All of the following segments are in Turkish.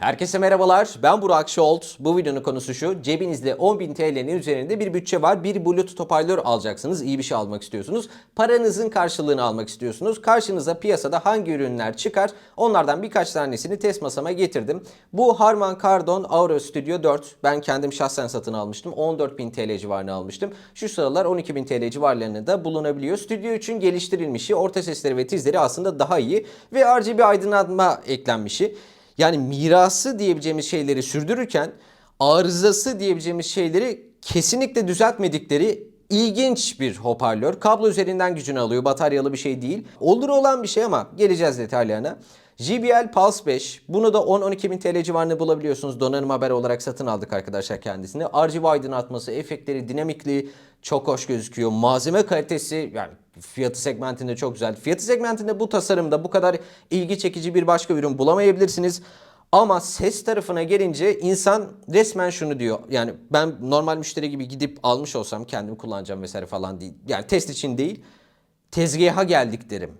Herkese merhabalar. Ben Burak Şolt. Bu videonun konusu şu. Cebinizde 10.000 TL'nin üzerinde bir bütçe var. Bir Bluetooth hoparlör alacaksınız. İyi bir şey almak istiyorsunuz. Paranızın karşılığını almak istiyorsunuz. Karşınıza piyasada hangi ürünler çıkar? Onlardan birkaç tanesini test masama getirdim. Bu Harman Kardon Auro Studio 4. Ben kendim şahsen satın almıştım. 14.000 TL civarına almıştım. Şu sıralar 12.000 TL civarlarında da bulunabiliyor. Stüdyo için geliştirilmişi, orta sesleri ve tizleri aslında daha iyi. Ve RGB aydınlatma eklenmişi. Yani mirası diyebileceğimiz şeyleri sürdürürken arızası diyebileceğimiz şeyleri kesinlikle düzeltmedikleri ilginç bir hoparlör. Kablo üzerinden gücünü alıyor. Bataryalı bir şey değil. Olur olan bir şey ama geleceğiz detaylarına. JBL Pulse 5. Bunu da 10-12 bin TL civarında bulabiliyorsunuz. Donanım haber olarak satın aldık arkadaşlar kendisini. RGB aydınlatması, efektleri, dinamikliği çok hoş gözüküyor. Malzeme kalitesi yani fiyatı segmentinde çok güzel. Fiyatı segmentinde bu tasarımda bu kadar ilgi çekici bir başka ürün bulamayabilirsiniz. Ama ses tarafına gelince insan resmen şunu diyor. Yani ben normal müşteri gibi gidip almış olsam kendim kullanacağım vesaire falan değil. Yani test için değil. Tezgaha geldik derim.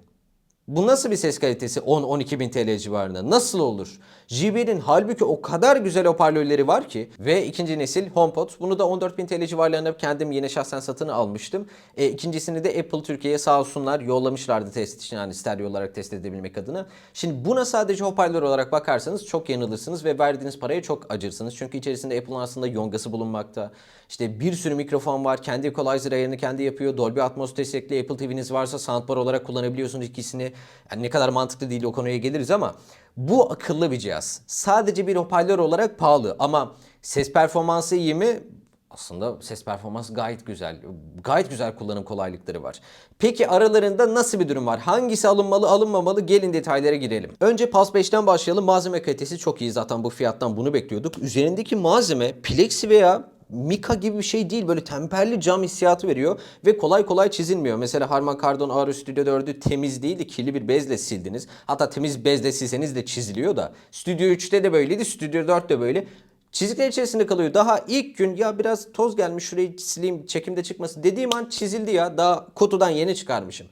Bu nasıl bir ses kalitesi 10-12 bin TL civarında? Nasıl olur? JBL'in halbuki o kadar güzel hoparlörleri var ki ve ikinci nesil HomePod. Bunu da 14 bin TL civarlarında kendim yine şahsen satın almıştım. E, ikincisini de Apple Türkiye'ye sağ olsunlar yollamışlardı test için yani stereo olarak test edebilmek adına. Şimdi buna sadece hoparlör olarak bakarsanız çok yanılırsınız ve verdiğiniz paraya çok acırsınız. Çünkü içerisinde Apple'ın aslında yongası bulunmakta. İşte bir sürü mikrofon var. Kendi equalizer ayarını kendi yapıyor. Dolby Atmos destekli Apple TV'niz varsa soundbar olarak kullanabiliyorsunuz ikisini. Yani ne kadar mantıklı değil o konuya geliriz ama bu akıllı bir cihaz. Sadece bir hoparlör olarak pahalı ama ses performansı iyi mi? Aslında ses performansı gayet güzel. Gayet güzel kullanım kolaylıkları var. Peki aralarında nasıl bir durum var? Hangisi alınmalı alınmamalı? Gelin detaylara girelim. Önce Pulse 5'ten başlayalım. Malzeme kalitesi çok iyi zaten bu fiyattan bunu bekliyorduk. Üzerindeki malzeme plexi veya Mika gibi bir şey değil. Böyle temperli cam hissiyatı veriyor ve kolay kolay çizilmiyor. Mesela Harman Kardon Aero Studio 4'ü temiz değil de kirli bir bezle sildiniz. Hatta temiz bezle silseniz de çiziliyor da. Studio 3'te de böyleydi, Studio 4 de böyle. Çizikler içerisinde kalıyor. Daha ilk gün ya biraz toz gelmiş şurayı sileyim çekimde çıkması dediğim an çizildi ya. Daha kutudan yeni çıkarmışım.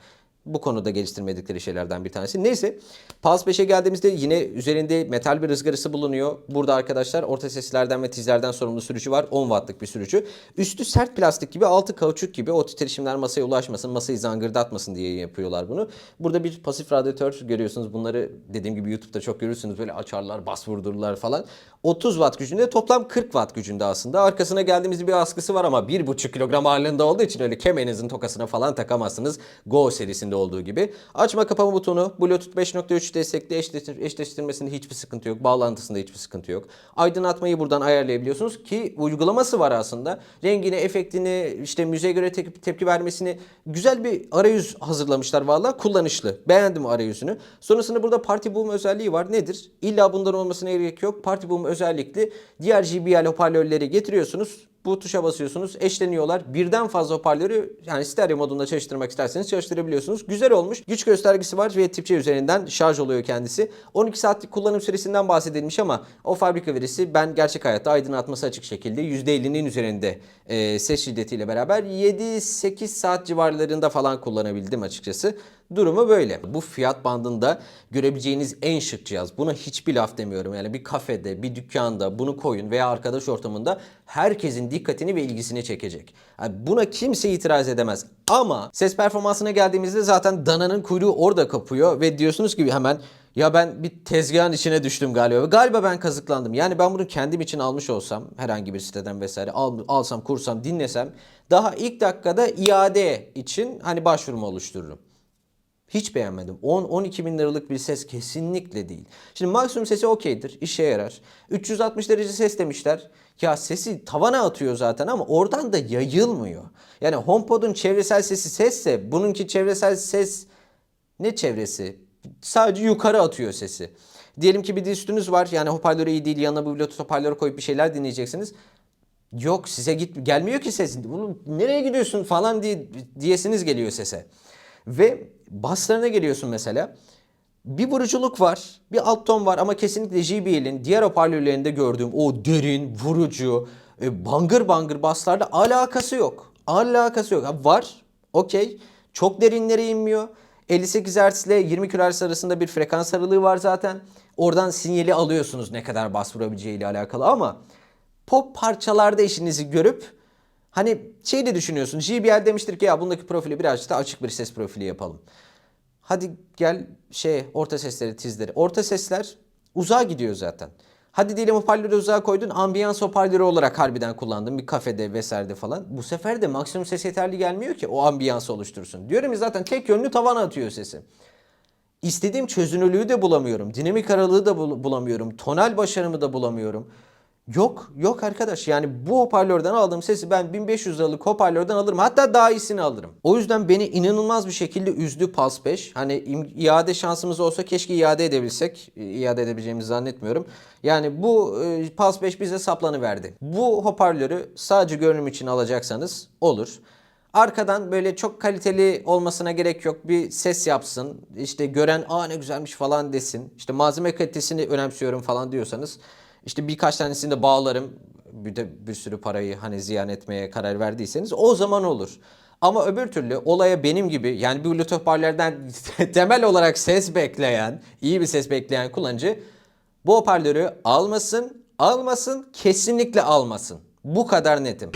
Bu konuda geliştirmedikleri şeylerden bir tanesi. Neyse Pulse 5'e geldiğimizde yine üzerinde metal bir ızgarası bulunuyor. Burada arkadaşlar orta seslerden ve tizlerden sorumlu sürücü var. 10 wattlık bir sürücü. Üstü sert plastik gibi altı kauçuk gibi o titreşimler masaya ulaşmasın, masayı zangırdatmasın diye yapıyorlar bunu. Burada bir pasif radyatör görüyorsunuz. Bunları dediğim gibi YouTube'da çok görürsünüz. Böyle açarlar, bas vurdururlar falan. 30 watt gücünde toplam 40 watt gücünde aslında. Arkasına geldiğimizde bir askısı var ama 1,5 kilogram ağırlığında olduğu için öyle kemerinizin tokasına falan takamazsınız. Go serisinde olduğu gibi. Açma kapama butonu Bluetooth 5.3 destekli eşleştir- eşleştirmesinde hiçbir sıkıntı yok. Bağlantısında hiçbir sıkıntı yok. Aydınlatmayı buradan ayarlayabiliyorsunuz ki uygulaması var aslında. Rengini, efektini, işte müziğe göre te- tepki vermesini güzel bir arayüz hazırlamışlar valla. Kullanışlı. Beğendim arayüzünü. Sonrasında burada Party Boom özelliği var. Nedir? İlla bundan olmasına gerek yok. Party Boom özellikli diğer JBL hoparlörleri getiriyorsunuz. Bu tuşa basıyorsunuz, eşleniyorlar. Birden fazla hoparlörü yani stereo modunda çalıştırmak isterseniz çalıştırabiliyorsunuz. Güzel olmuş. Güç göstergesi var ve tip C üzerinden şarj oluyor kendisi. 12 saatlik kullanım süresinden bahsedilmiş ama o fabrika verisi ben gerçek hayatta aydınlatması açık şekilde %50'nin üzerinde e, ses şiddetiyle beraber 7-8 saat civarlarında falan kullanabildim açıkçası. Durumu böyle. Bu fiyat bandında görebileceğiniz en şık cihaz. Buna hiçbir laf demiyorum. Yani bir kafede, bir dükkanda bunu koyun veya arkadaş ortamında herkesin dikkatini ve ilgisini çekecek. Yani buna kimse itiraz edemez. Ama ses performansına geldiğimizde zaten dananın kuyruğu orada kapıyor ve diyorsunuz ki hemen ya ben bir tezgahın içine düştüm galiba. Galiba ben kazıklandım. Yani ben bunu kendim için almış olsam herhangi bir siteden vesaire al, alsam, kursam, dinlesem daha ilk dakikada iade için hani başvurumu oluştururum. Hiç beğenmedim. 10-12 bin liralık bir ses kesinlikle değil. Şimdi maksimum sesi okeydir. işe yarar. 360 derece ses demişler. Ya sesi tavana atıyor zaten ama oradan da yayılmıyor. Yani HomePod'un çevresel sesi sesse bununki çevresel ses ne çevresi? Sadece yukarı atıyor sesi. Diyelim ki bir de var. Yani hoparlörü iyi değil. Yanına bluetooth hoparlörü koyup bir şeyler dinleyeceksiniz. Yok size git gelmiyor ki ses. Bunu nereye gidiyorsun falan diye diyesiniz geliyor sese. Ve baslarına geliyorsun mesela. Bir vuruculuk var, bir alt ton var ama kesinlikle JBL'in diğer hoparlörlerinde gördüğüm o derin, vurucu, e, bangır bangır baslarla alakası yok. Alakası yok. Ha, var, okey. Çok derinlere inmiyor. 58 Hz ile 20 kHz arasında bir frekans aralığı var zaten. Oradan sinyali alıyorsunuz ne kadar bas vurabileceği ile alakalı ama pop parçalarda işinizi görüp hani şey de düşünüyorsun. JBL demiştir ki ya bundaki profili birazcık da açık bir ses profili yapalım. Hadi gel şey orta sesleri tizleri. Orta sesler uzağa gidiyor zaten. Hadi diyelim hoparlörü uzağa koydun ambiyans hoparlörü olarak harbiden kullandın bir kafede vesairede falan. Bu sefer de maksimum ses yeterli gelmiyor ki o ambiyansı oluştursun. Diyorum ya zaten tek yönlü tavana atıyor sesi. İstediğim çözünürlüğü de bulamıyorum. Dinamik aralığı da bul- bulamıyorum. Tonal başarımı da bulamıyorum. Yok, yok arkadaş. Yani bu hoparlörden aldığım sesi ben 1500 liralık hoparlörden alırım. Hatta daha iyisini alırım. O yüzden beni inanılmaz bir şekilde üzdü Pulse 5. Hani iade şansımız olsa keşke iade edebilsek. İ- İade edebileceğimizi zannetmiyorum. Yani bu e, Pulse 5 bize saplanıverdi. Bu hoparlörü sadece görünüm için alacaksanız olur. Arkadan böyle çok kaliteli olmasına gerek yok. Bir ses yapsın. İşte gören aa ne güzelmiş falan desin. İşte malzeme kalitesini önemsiyorum falan diyorsanız işte birkaç tanesini de bağlarım. Bir de bir sürü parayı hani ziyan etmeye karar verdiyseniz o zaman olur. Ama öbür türlü olaya benim gibi yani Bluetooth hoparlörlerden temel olarak ses bekleyen, iyi bir ses bekleyen kullanıcı bu hoparlörü almasın, almasın, kesinlikle almasın. Bu kadar netim.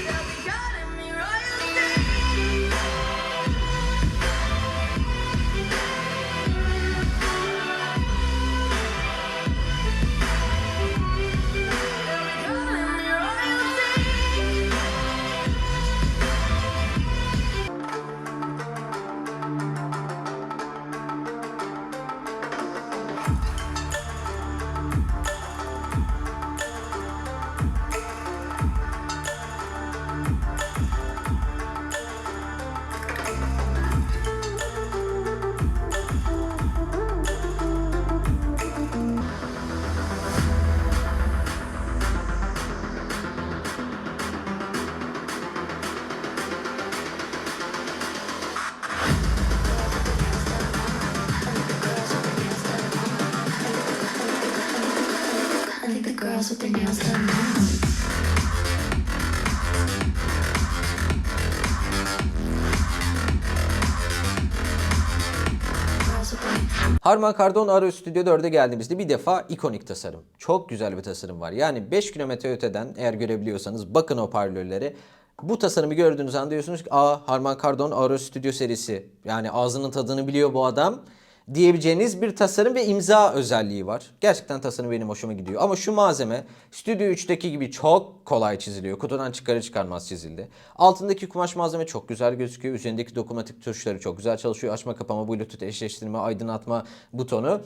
Harman Kardon Aero Studio 4'e geldiğimizde bir defa ikonik tasarım. Çok güzel bir tasarım var. Yani 5 kilometre öteden eğer görebiliyorsanız bakın hoparlörlere. Bu tasarımı gördüğünüz an diyorsunuz ki aa Harman Kardon Aero Studio serisi. Yani ağzının tadını biliyor bu adam diyebileceğiniz bir tasarım ve imza özelliği var. Gerçekten tasarım benim hoşuma gidiyor. Ama şu malzeme Studio 3'teki gibi çok kolay çiziliyor. Kutudan çıkarır çıkarmaz çizildi. Altındaki kumaş malzeme çok güzel gözüküyor. Üzerindeki dokunmatik tuşları çok güzel çalışıyor. Açma kapama, bluetooth eşleştirme, aydınlatma butonu.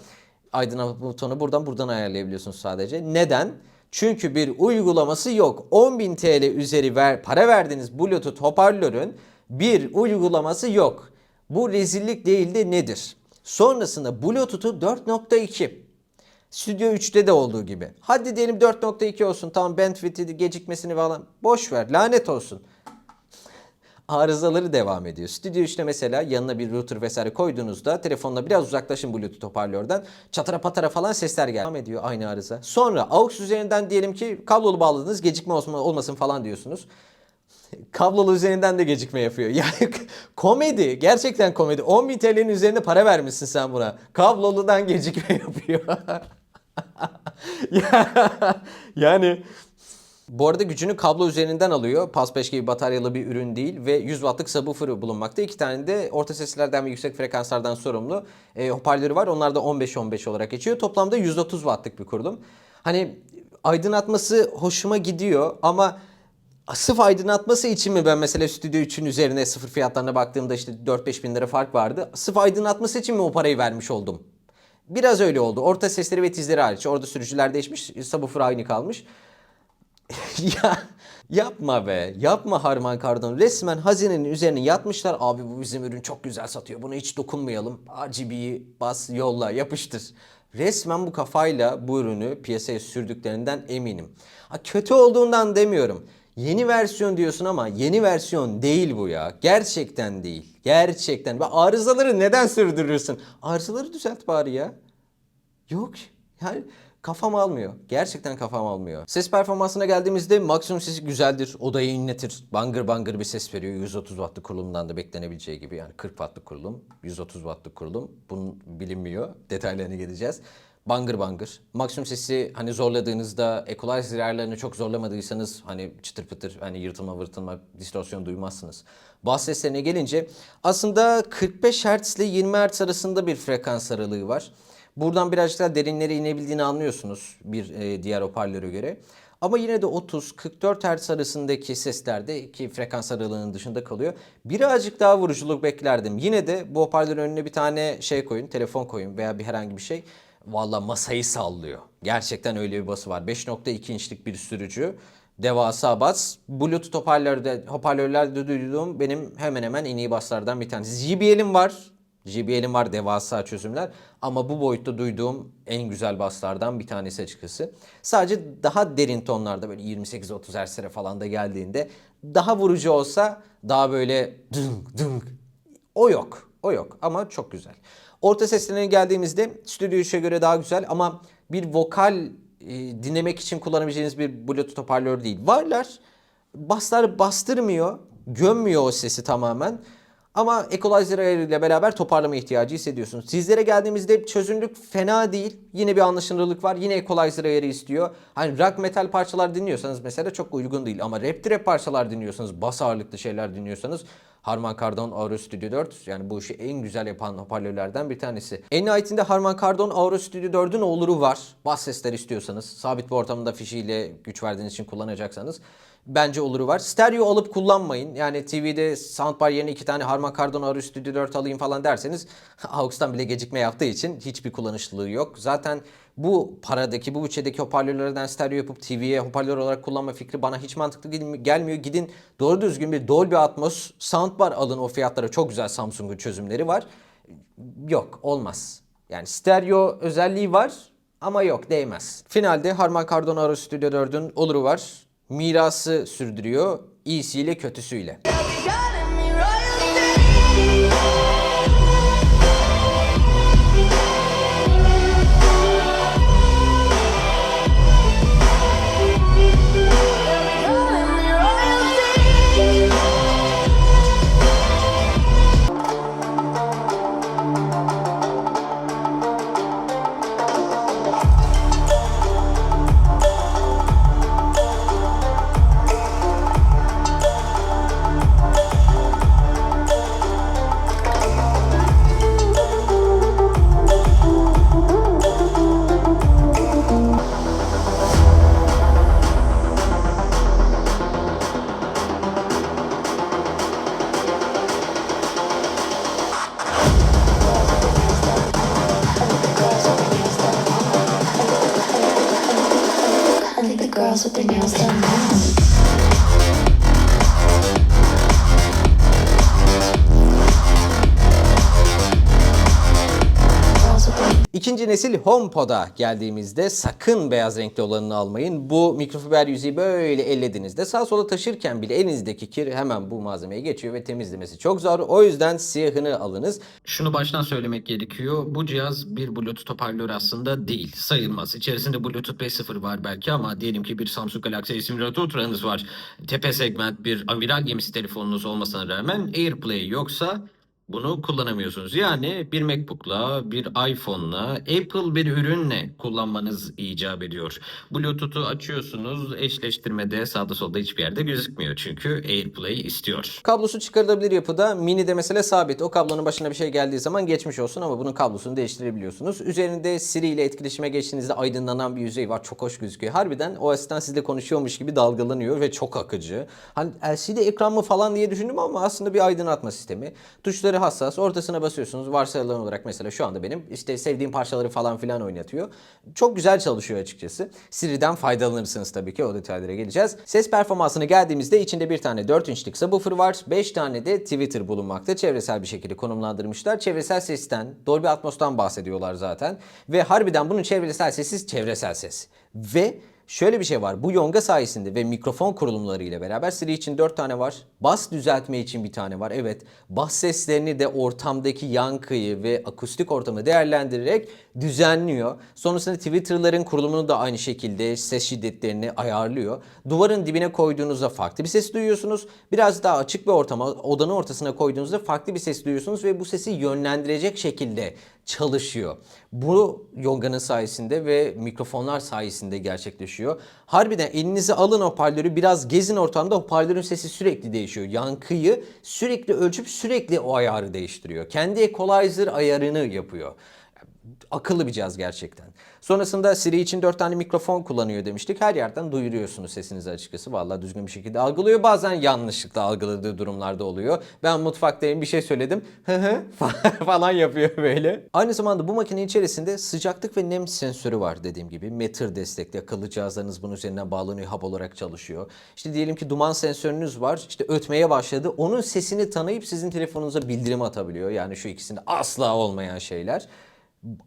Aydınlatma butonu buradan buradan ayarlayabiliyorsunuz sadece. Neden? Çünkü bir uygulaması yok. 10.000 TL üzeri ver, para verdiğiniz Bluetooth hoparlörün bir uygulaması yok. Bu rezillik değil de nedir? Sonrasında Bluetooth'u 4.2. Studio 3'te de olduğu gibi. Hadi diyelim 4.2 olsun. Tamam bandwidth'i gecikmesini falan. Boş ver. Lanet olsun. Arızaları devam ediyor. Studio 3'te mesela yanına bir router vesaire koyduğunuzda telefonla biraz uzaklaşın Bluetooth hoparlörden. Çatara patara falan sesler geliyor. Devam ediyor aynı arıza. Sonra AUX üzerinden diyelim ki kablolu bağladınız gecikme olmasın falan diyorsunuz. Kablolu üzerinden de gecikme yapıyor. Yani komedi. Gerçekten komedi. 10.000 TL'nin üzerinde para vermişsin sen buna. Kabloludan gecikme yapıyor. Ya- yani bu arada gücünü kablo üzerinden alıyor. Pas 5 gibi bataryalı bir ürün değil ve 100 wattlık subwoofer'ı bulunmakta. İki tane de orta seslerden ve yüksek frekanslardan sorumlu e, hoparlörü var. Onlar da 15-15 olarak geçiyor. Toplamda 130 wattlık bir kurulum. Hani aydınlatması hoşuma gidiyor ama Sırf aydınlatması için mi ben mesela Studio 3'ün üzerine sıfır fiyatlarına baktığımda işte 4-5 bin lira fark vardı. Sırf aydınlatması için mi o parayı vermiş oldum? Biraz öyle oldu. Orta sesleri ve tizleri hariç. Orada sürücüler değişmiş. Subwoofer aynı kalmış. ya yapma be. Yapma Harman Kardon. Resmen hazinenin üzerine yatmışlar. Abi bu bizim ürün çok güzel satıyor. Buna hiç dokunmayalım. RGB'yi bas yolla yapıştır. Resmen bu kafayla bu ürünü piyasaya sürdüklerinden eminim. Ha, kötü olduğundan demiyorum. Yeni versiyon diyorsun ama yeni versiyon değil bu ya. Gerçekten değil. Gerçekten. Ve arızaları neden sürdürürsün? Arızaları düzelt bari ya. Yok. Yani kafam almıyor. Gerçekten kafam almıyor. Ses performansına geldiğimizde maksimum sesi güzeldir. Odayı inletir. Bangır bangır bir ses veriyor. 130 wattlık kurulumdan da beklenebileceği gibi. Yani 40 wattlık kurulum, 130 wattlık kurulum. Bunun bilinmiyor. Detaylarına geleceğiz. Bangır bangır. Maksimum sesi hani zorladığınızda equalizer ayarlarını çok zorlamadıysanız hani çıtır pıtır hani yırtılma vırtılma distorsiyon duymazsınız. Bas seslerine gelince aslında 45 Hz ile 20 Hz arasında bir frekans aralığı var. Buradan birazcık daha derinlere inebildiğini anlıyorsunuz bir e, diğer hoparlöre göre. Ama yine de 30-44 Hz arasındaki seslerde ki frekans aralığının dışında kalıyor. Birazcık daha vuruculuk beklerdim. Yine de bu hoparlörün önüne bir tane şey koyun, telefon koyun veya bir herhangi bir şey. Valla masayı sallıyor. Gerçekten öyle bir bası var. 5.2 inçlik bir sürücü. Devasa bas. Bluetooth hoparlörde, hoparlörlerde duyduğum benim hemen hemen en iyi baslardan bir tanesi. JBL'im var. JBL'im var devasa çözümler ama bu boyutta duyduğum en güzel baslardan bir tanesi açıkçası. Sadece daha derin tonlarda böyle 28-30 Hz'lere falan da geldiğinde daha vurucu olsa daha böyle dünk dünk o yok. O yok ama çok güzel. Orta seslerine geldiğimizde stüdyo 3'e göre daha güzel ama bir vokal e, dinlemek için kullanabileceğiniz bir Bluetooth hoparlör değil. Varlar. Baslar bastırmıyor. Gömmüyor o sesi tamamen. Ama equalizer ayarıyla beraber toparlama ihtiyacı hissediyorsunuz. Sizlere geldiğimizde çözünürlük fena değil. Yine bir anlaşılırlık var. Yine equalizer ayarı istiyor. Hani rock metal parçalar dinliyorsanız mesela çok uygun değil. Ama rap trap parçalar dinliyorsanız, bas ağırlıklı şeyler dinliyorsanız Harman Kardon Auro Studio 4 yani bu işi en güzel yapan hoparlörlerden bir tanesi. En nihayetinde Harman Kardon Auro Studio 4'ün oluru var. Bas sesler istiyorsanız, sabit bir ortamda fişiyle güç verdiğiniz için kullanacaksanız bence oluru var. Stereo alıp kullanmayın. Yani TV'de soundbar yerine iki tane Harman Kardon Auro Studio 4 alayım falan derseniz AUX'tan bile gecikme yaptığı için hiçbir kullanışlılığı yok. Zaten bu paradaki, bu bütçedeki hoparlörlerden stereo yapıp TV'ye hoparlör olarak kullanma fikri bana hiç mantıklı gel- gelmiyor. Gidin doğru düzgün bir Dolby Atmos soundbar alın o fiyatlara. Çok güzel Samsung'un çözümleri var. Yok olmaz. Yani stereo özelliği var ama yok değmez. Finalde Harman Kardon Auro Studio 4'ün oluru var. Mirası sürdürüyor. İyisiyle kötüsüyle. Nesil HomePod'a geldiğimizde sakın beyaz renkli olanını almayın. Bu mikrofiber yüzeyi böyle ellediğinizde sağ sola taşırken bile elinizdeki kir hemen bu malzemeye geçiyor ve temizlemesi çok zor. O yüzden siyahını alınız. Şunu baştan söylemek gerekiyor. Bu cihaz bir Bluetooth hoparlör aslında değil. Sayılmaz. İçerisinde Bluetooth 5.0 var belki ama diyelim ki bir Samsung Galaxy S24 Ultra'nız var. Tepe segment bir amiral gemisi telefonunuz olmasına rağmen AirPlay yoksa bunu kullanamıyorsunuz. Yani bir MacBook'la, bir iPhone'la, Apple bir ürünle kullanmanız icap ediyor. Bluetooth'u açıyorsunuz, eşleştirmede sağda solda hiçbir yerde gözükmüyor. Çünkü AirPlay istiyor. Kablosu çıkarılabilir yapıda. Mini de mesela sabit. O kablonun başına bir şey geldiği zaman geçmiş olsun ama bunun kablosunu değiştirebiliyorsunuz. Üzerinde Siri ile etkileşime geçtiğinizde aydınlanan bir yüzey var. Çok hoş gözüküyor. Harbiden o asistan sizle konuşuyormuş gibi dalgalanıyor ve çok akıcı. Hani LCD ekran mı falan diye düşündüm ama aslında bir aydınlatma sistemi. Tuşları hassas. Ortasına basıyorsunuz. Varsayılan olarak mesela şu anda benim işte sevdiğim parçaları falan filan oynatıyor. Çok güzel çalışıyor açıkçası. Siri'den faydalanırsınız tabii ki. O detaylara geleceğiz. Ses performansına geldiğimizde içinde bir tane 4 inçlik subwoofer var. 5 tane de tweeter bulunmakta. Çevresel bir şekilde konumlandırmışlar. Çevresel sesten, Dolby Atmos'tan bahsediyorlar zaten. Ve harbiden bunun çevresel sesi çevresel ses. Ve Şöyle bir şey var. Bu yonga sayesinde ve mikrofon kurulumları ile beraber Siri için 4 tane var. Bas düzeltme için bir tane var. Evet. Bas seslerini de ortamdaki yankıyı ve akustik ortamı değerlendirerek düzenliyor. Sonrasında Twitter'ların kurulumunu da aynı şekilde ses şiddetlerini ayarlıyor. Duvarın dibine koyduğunuzda farklı bir ses duyuyorsunuz. Biraz daha açık bir ortama, odanın ortasına koyduğunuzda farklı bir ses duyuyorsunuz ve bu sesi yönlendirecek şekilde çalışıyor. Bu yonganın sayesinde ve mikrofonlar sayesinde gerçekleşiyor. Harbiden elinize alın hoparlörü biraz gezin ortamda hoparlörün sesi sürekli değişiyor. Yankıyı sürekli ölçüp sürekli o ayarı değiştiriyor. Kendi equalizer ayarını yapıyor akıllı bir cihaz gerçekten. Sonrasında Siri için 4 tane mikrofon kullanıyor demiştik. Her yerden duyuruyorsunuz sesinizi açıkçası. Vallahi düzgün bir şekilde algılıyor. Bazen yanlışlıkla algıladığı durumlarda oluyor. Ben mutfaktayım bir şey söyledim. Hı hı falan yapıyor böyle. Aynı zamanda bu makine içerisinde sıcaklık ve nem sensörü var dediğim gibi. Meter destekli akıllı cihazlarınız bunun üzerinden bağlanıyor. Hub olarak çalışıyor. İşte diyelim ki duman sensörünüz var. İşte ötmeye başladı. Onun sesini tanıyıp sizin telefonunuza bildirim atabiliyor. Yani şu ikisinde asla olmayan şeyler.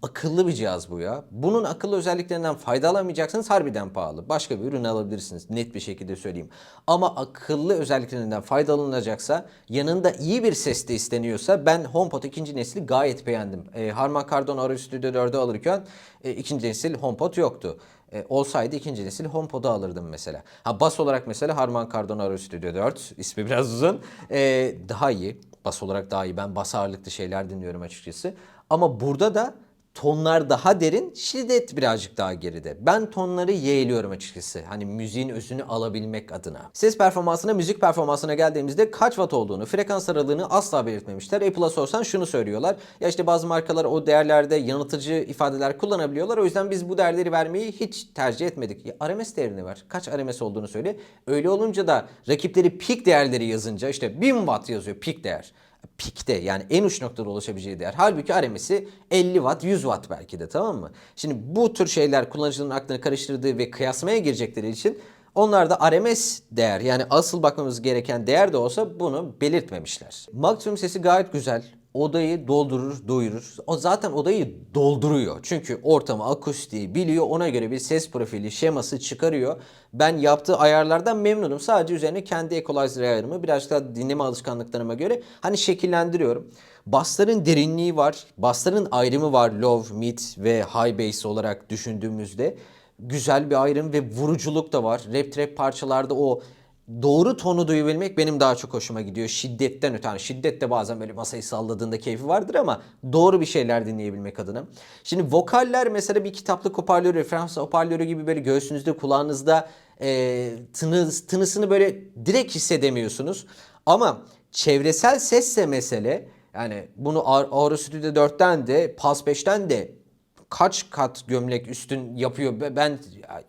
Akıllı bir cihaz bu ya. Bunun akıllı özelliklerinden faydalanmayacaksanız harbiden pahalı. Başka bir ürün alabilirsiniz. Net bir şekilde söyleyeyim. Ama akıllı özelliklerinden faydalanılacaksa yanında iyi bir ses de isteniyorsa ben HomePod ikinci nesli gayet beğendim. E, Harman Kardon Aero Studio 4'ü alırken e, ikinci nesil HomePod yoktu. E, olsaydı ikinci nesil HomePod'u alırdım mesela. Ha bas olarak mesela Harman Kardon Aero Studio 4 ismi biraz uzun. E, daha iyi. Bas olarak daha iyi. Ben bas ağırlıklı şeyler dinliyorum açıkçası. Ama burada da tonlar daha derin, şiddet birazcık daha geride. Ben tonları yeğliyorum açıkçası. Hani müziğin özünü alabilmek adına. Ses performansına, müzik performansına geldiğimizde kaç watt olduğunu, frekans aralığını asla belirtmemişler. Apple'a sorsan şunu söylüyorlar. Ya işte bazı markalar o değerlerde yanıltıcı ifadeler kullanabiliyorlar. O yüzden biz bu değerleri vermeyi hiç tercih etmedik. Ya RMS değerini ver. Kaç RMS olduğunu söyle. Öyle olunca da rakipleri pik değerleri yazınca işte 1000 watt yazıyor pik değer pikte yani en uç noktada ulaşabileceği değer. Halbuki RMS'i 50 watt 100 watt belki de tamam mı? Şimdi bu tür şeyler kullanıcının aklını karıştırdığı ve kıyasmaya girecekleri için onlar da RMS değer yani asıl bakmamız gereken değer de olsa bunu belirtmemişler. Maksimum sesi gayet güzel. Odayı doldurur, doyurur. O zaten odayı dolduruyor. Çünkü ortamı, akustiği biliyor. Ona göre bir ses profili, şeması çıkarıyor. Ben yaptığı ayarlardan memnunum. Sadece üzerine kendi equalizer ayarımı biraz daha dinleme alışkanlıklarıma göre hani şekillendiriyorum. Bassların derinliği var. Bassların ayrımı var. Low, mid ve high bass olarak düşündüğümüzde güzel bir ayrım ve vuruculuk da var. Rap trap parçalarda o doğru tonu duyabilmek benim daha çok hoşuma gidiyor. Şiddetten öte. Yani şiddet de bazen böyle masayı salladığında keyfi vardır ama doğru bir şeyler dinleyebilmek adına. Şimdi vokaller mesela bir kitaplık hoparlörü, referans hoparlörü gibi böyle göğsünüzde, kulağınızda e, tını, tınısını böyle direkt hissedemiyorsunuz. Ama çevresel sesse mesele yani bunu Auro Studio 4'ten de Pulse 5'ten de kaç kat gömlek üstün yapıyor ben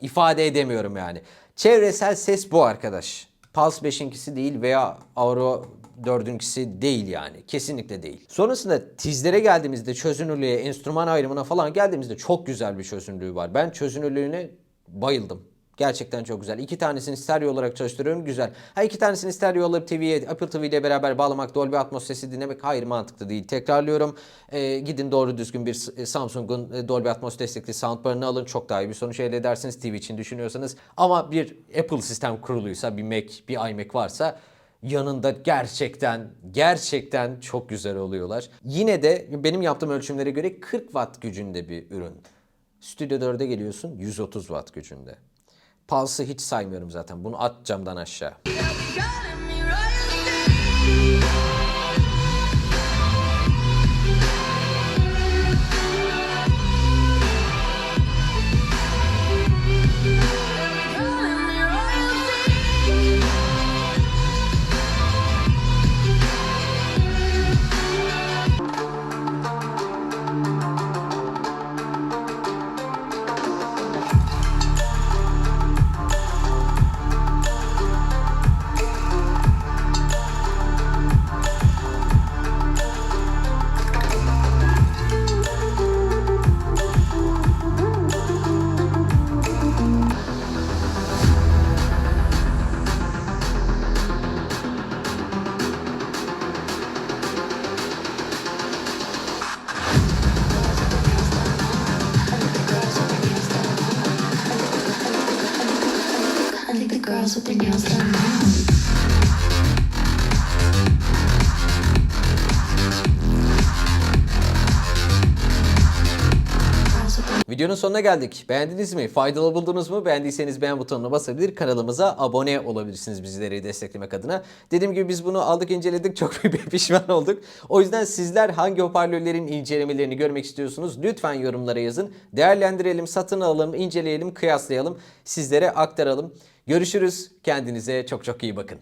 ifade edemiyorum yani. Çevresel ses bu arkadaş. Pulse 5'inkisi değil veya Auro 4'ünkisi değil yani. Kesinlikle değil. Sonrasında tizlere geldiğimizde çözünürlüğe, enstrüman ayrımına falan geldiğimizde çok güzel bir çözünürlüğü var. Ben çözünürlüğüne bayıldım. Gerçekten çok güzel. İki tanesini stereo olarak çalıştırıyorum. Güzel. Ha iki tanesini stereo alıp TV'ye, Apple TV ile beraber bağlamak, Dolby Atmos sesi dinlemek hayır mantıklı değil. Tekrarlıyorum. Ee, gidin doğru düzgün bir e, Samsung'un e, Dolby Atmos destekli soundbar'ını alın. Çok daha iyi bir sonuç elde edersiniz TV için düşünüyorsanız. Ama bir Apple sistem kuruluysa, bir Mac, bir iMac varsa yanında gerçekten gerçekten çok güzel oluyorlar. Yine de benim yaptığım ölçümlere göre 40 watt gücünde bir ürün. Stüdyo 4'e geliyorsun 130 watt gücünde. Pulse'ı hiç saymıyorum zaten. Bunu at camdan aşağı. Girls with their Videonun sonuna geldik. Beğendiniz mi? Faydalı buldunuz mu? Beğendiyseniz beğen butonuna basabilir, kanalımıza abone olabilirsiniz bizleri desteklemek adına. Dediğim gibi biz bunu aldık inceledik çok büyük bir pişman olduk. O yüzden sizler hangi hoparlörlerin incelemelerini görmek istiyorsunuz? Lütfen yorumlara yazın. Değerlendirelim, satın alalım, inceleyelim, kıyaslayalım. Sizlere aktaralım. Görüşürüz. Kendinize çok çok iyi bakın.